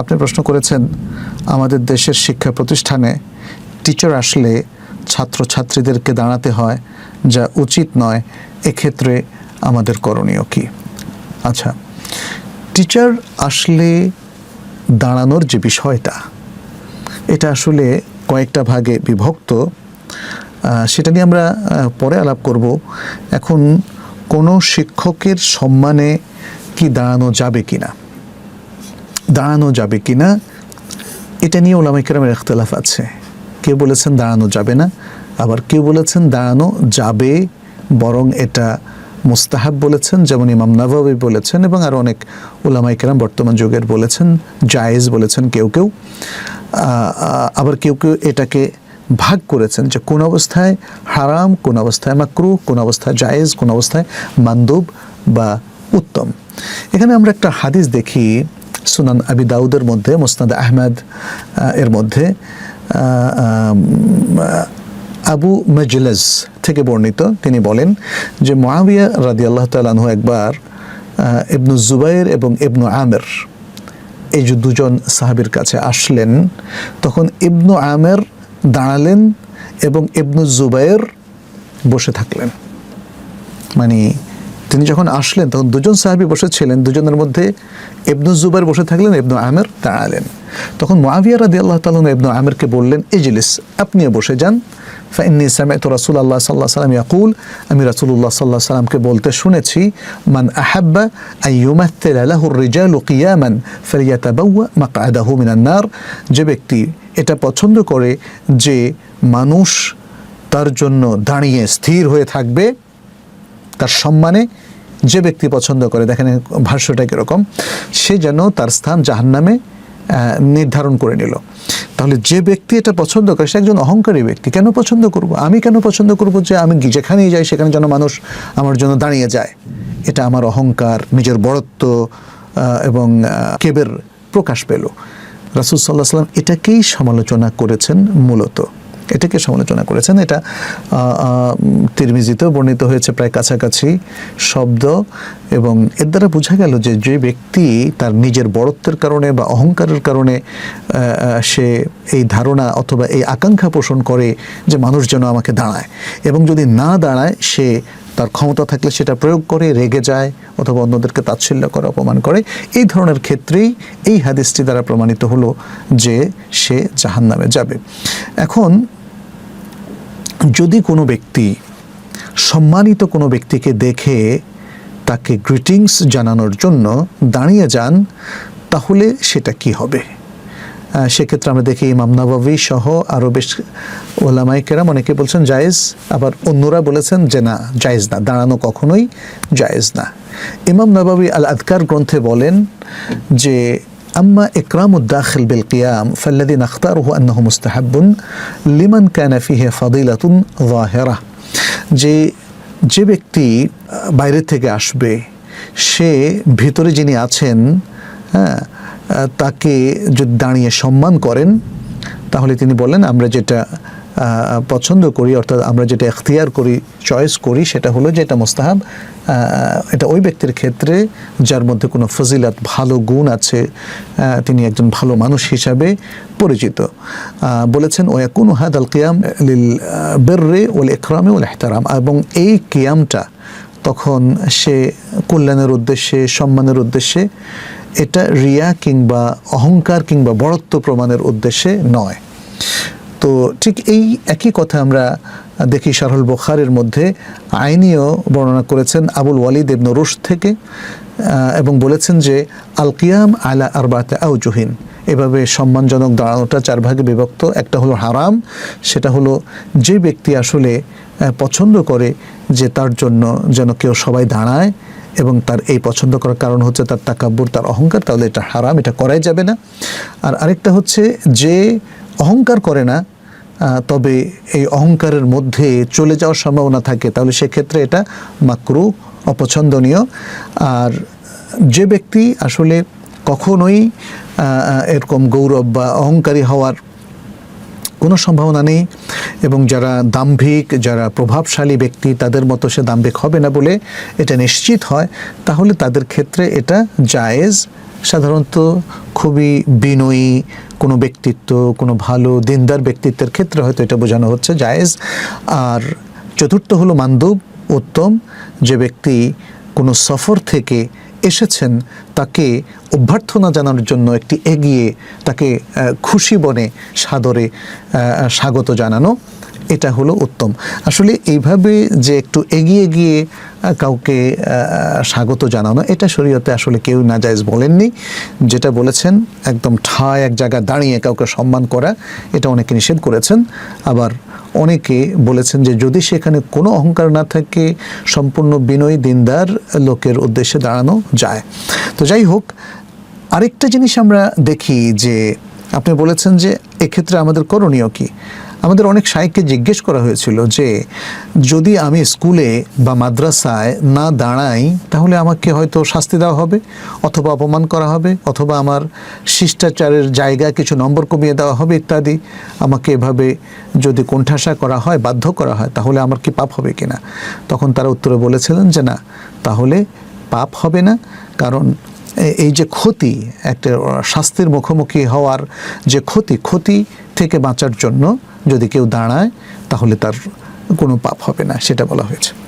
আপনি প্রশ্ন করেছেন, আমাদের দেশের শিক্ষা প্রতিষ্ঠানে টিচার আসলে ছাত্র ছাত্রীদেরকে দাঁড়াতে হয়, যা উচিত নয়, এক্ষেত্রে আমাদের করণীয় কি? আচ্ছা টিচার আসলে দাঁড়ানোর যে বিষয়টা, এটা আসলে কয়েকটা ভাগে বিভক্ত। সেটা নিয়ে আমরা পরে আলাপ করব। এখন, কোনো শিক্ষকের সম্মানে কি দাঁড়ানো যাবে কিনা? দাঁড়ানো যাবে কি না এটা নিয়ে ওলামাইকেরামের ইখতলাফ আছে। কেউ বলেছেন দাঁড়ানো যাবে না, আবার কেউ বলেছেন দাঁড়ানো যাবে, বরং এটা মুস্তাহাব বলেছেন, যেমন ইমাম নাভাবি বলেছেন, এবং আরও অনেক ওলামাইকেরাম বর্তমান যুগের বলেছেন, জায়েজ বলেছেন কেউ কেউ। আবার কেউ কেউ এটাকে ভাগ করেছেন যে কোন অবস্থায় হারাম, কোন অবস্থায় মাকরু, কোন অবস্থায় জায়েজ, কোন অবস্থায় মান্দুব বা উত্তম। এখানে আমরা একটা হাদিস দেখি সুনান আবি দাউদের মধ্যে, মুসনাদ আহমেদ এর মধ্যে আবু মজলেস থেকে বর্ণিত। তিনি বলেন যে মহাবিয়া রাদি আল্লাহ তালু একবার ইবনু জুবাইর এবং ইবনু আমের, এই যে দুজন সাহাবির কাছে আসলেন, তখন ইবনু আমের দাঁড়ালেন এবং ইবনু জুবাইর বসে থাকলেন। মানে তিনি যখন আসলেন, তখন দুজন সাহাবি বসেছিলেন দুজনের মধ্যে ইবনু জুবাইর বসে থাকলেন, ইবনু আমের দাঁড়ালেন তখন মুআবিয়া রাদি আল্লাহ তালন ইবনু আমেরকে বললেন, ইজলিস, আপনিও বসে যান। ফাইন্নি সামিআতু রাসূলুল্লাহ আল্লাহ সাল্লাহ সাল্লাম ইয়াকুল। আমি রাসূলুল্লাহ সাল্লাল্লাহু আলাইহি সাল্লামকে বলতে শুনেছি, মান আহাব্বা আন ইউমাথিলা লাহু আর-রিজালু কিয়ামান ফালিয়াতাবাওয়া মাকআদাহু মিনান নার। যে ব্যক্তি এটা পছন্দ করে, যে মানুষ তার জন্য দাঁড়িয়ে স্থির হয়ে থাকবে, তার সম্মানে যে ব্যক্তি পছন্দ করে, দেখেন ভাষ্যটা কীরকম? সে যেন তার স্থান জাহান্নামে নির্ধারণ করে নিল। তাহলে যে ব্যক্তি এটা পছন্দ করে, সে একজন অহংকারী ব্যক্তি। কেন পছন্দ করব? আমি কেন পছন্দ করব যে আমি যেখানেই যাই, সেখানে যেন মানুষ আমার জন্য দাঁড়িয়ে যায়? এটা আমার অহংকার, নিজের বড়ত্ব এবং কেবের প্রকাশ পেল। রাসুল সাল্লাহ সাল্লাম এটাকেই সমালোচনা করেছেন মূলত। এটাকে সমালোচনা করেছেন। এটা তিরমিজিতেও বর্ণিত হয়েছে, প্রায় কাছাকাছি শব্দ এবং এর দ্বারা বোঝা গেল যে যে ব্যক্তি তার নিজের বড়ত্বের কারণে বা অহংকারের কারণে সে এই ধারণা অথবা এই আকাঙ্ক্ষা পোষণ করে যে মানুষ যেন আমাকে দাঁড়ায় এবং যদি না দাঁড়ায়, সে তার ক্ষমতা থাকলে সেটা প্রয়োগ করে রেগে যায় অথবা অন্যদেরকে তাচ্ছিল্য করে, অপমান করে। এই ধরনের ক্ষেত্রেই এই হাদিসটি দ্বারা প্রমাণিত হলো যে সে জাহান্নামে যাবে। এখন, যদি কোনো ব্যক্তি, সম্মানিত কোনো ব্যক্তিকে দেখে তাকে গ্রিটিংস জানানোর জন্য দাঁড়িয়ে যান, তাহলে সেটা কি হবে? সেক্ষেত্রে আমরা দেখি ইমাম নবাবী সহ আরও বেশ ওলামাই কেরাম অনেকে বলছেন জায়েজ আবার অন্যরা বলেছেন যে না জায়েজ না দাঁড়ানো কখনোই জায়েজ না ইমাম নবাবী আল আদকার গ্রন্থে বলেন যে أما إكرام الداخل بالقيام فالذي نختاره أنه مستحب لمن كان فيه فضيلة ظاهرة যে যে ব্যক্তি আহ, বাইরে থেকে আসবে সে ভিতরে যিনি আছেন হ্যাঁ আহ, তাকে যদি দাঁড়িয়ে সম্মান করেন, তাহলে তিনি বলেন, আমরা যেটা পছন্দ করি, অর্থাৎ আমরা যেটা এখতিয়ার করি চয়েস করি, সেটা হলো যে এটা মোস্তাহাব এটা ওই ব্যক্তির ক্ষেত্রে যার মধ্যে কোনো ফজিলাত, ভালো গুণ আছে তিনি একজন ভালো মানুষ হিসাবে পরিচিত। বলেছেন বলেছেন, ওয়াকুন হাদ আল কিয়াম লিল বেররে ওল ইকরামে ওল এহতারাম এবং এই কিয়ামটা তখন সে কল্যাণের উদ্দেশ্যে, সম্মানের উদ্দেশ্যে এটা রিয়া কিংবা অহংকার কিংবা বড়ত্ব প্রমাণের উদ্দেশ্যে নয়। তো ঠিক এই একই কথা আমরা দেখি শারহুল বখারের মধ্যে। আইনিও বর্ণনা করেছেন আবুল ওয়ালিদ ইবনু রুশ থেকে এবং বলেছেন যে, আল কিয়াম আলা আরবাতে আউজুহিন এভাবে সম্মানজনক দাঁড়ানোটা চার ভাগে বিভক্ত। একটা হলো হারাম, সেটা হলো যে ব্যক্তি আসলে পছন্দ করে যে তার জন্য যেন কেউ সবাই দাঁড়ায় এবং তার এই পছন্দ করার কারণ হচ্ছে তার তাকাব্বুর, তার অহংকার, তাহলে এটা হারাম, এটা করাই যাবে না। আর আরেকটা হচ্ছে যে অহংকার করে না তবে এই অহংকারের মধ্যে চলে যাওয়ার সম্ভাবনা থাকে, তাহলে সেক্ষেত্রে এটা মাকরু, অপছন্দনীয়। আর যে ব্যক্তি আসলে কখনোই এরকম গৌরব বা অহংকারী হওয়ার কোনো সম্ভাবনা নেই এবং যারা দাম্ভিক, যারা প্রভাবশালী ব্যক্তি, তাদের মতো সে দাম্ভিক হবে না বলে এটা নিশ্চিত হয়। তাহলে তাদের ক্ষেত্রে এটা জায়েজ। সাধারণত খুবই বিনয়ী কোনো ব্যক্তিত্ব, কোনো ভালো দিনদার ব্যক্তিত্বের ক্ষেত্রে হয়তো এটা বোঝানো হচ্ছে জায়েজ। আর চতুর্থ হলো মান্দব, উত্তম। যে ব্যক্তি কোনো সফর থেকে এসেছেন তাকে অভ্যর্থনা জানানোর জন্য একটি এগিয়ে তাকে খুশি বনে সাদরে স্বাগত জানানো, এটা হলো উত্তম। আসলে এইভাবে যে একটু এগিয়ে গিয়ে কাউকে স্বাগত জানানো, এটা শরীয়তে আসলে কেউ নাজায়েজ বলেননি। যেটা বলেছেন, একদম ঠায় এক জায়গায় দাঁড়িয়ে কাউকে সম্মান করা, এটা অনেকে নিষেধ করেছেন। আবার অনেকে বলেছেন যে যদি সেখানে কোনো অহংকার না থাকে, সম্পূর্ণ বিনয়ী দিনদার লোকের উদ্দেশ্যে দাঁড়ানো যায়। তো যাই হোক, আরেকটা জিনিস আমরা দেখি যে আপনি বলেছেন যে এক্ষেত্রে আমাদের করণীয় কি? আমাদের অনেক সাহেবকে জিজ্ঞেস করা হয়েছিল যে, যদি আমি স্কুলে বা মাদ্রাসায় না দাঁড়াই, তাহলে আমাকে হয়তো শাস্তি দেওয়া হবে অথবা অপমান করা হবে, অথবা আমার শিষ্টাচারের জায়গা কিছু নম্বর কমিয়ে দেওয়া হবে ইত্যাদি। আমাকে এভাবে যদি কোণঠাসা করা হয়, বাধ্য করা হয়, তাহলে আমার কি পাপ হবে কিনা? তখন তারা উত্তরে বলেছিলেন যে, না, তাহলে পাপ হবে না, কারণ এই যে ক্ষতি, একটা শাস্তির মুখোমুখি হওয়ার যে ক্ষতি ক্ষতি থেকে বাঁচার জন্য যদি কেউ দাঁড়ায়, তাহলে তার কোনো পাপ হবে না, সেটা বলা হয়েছে।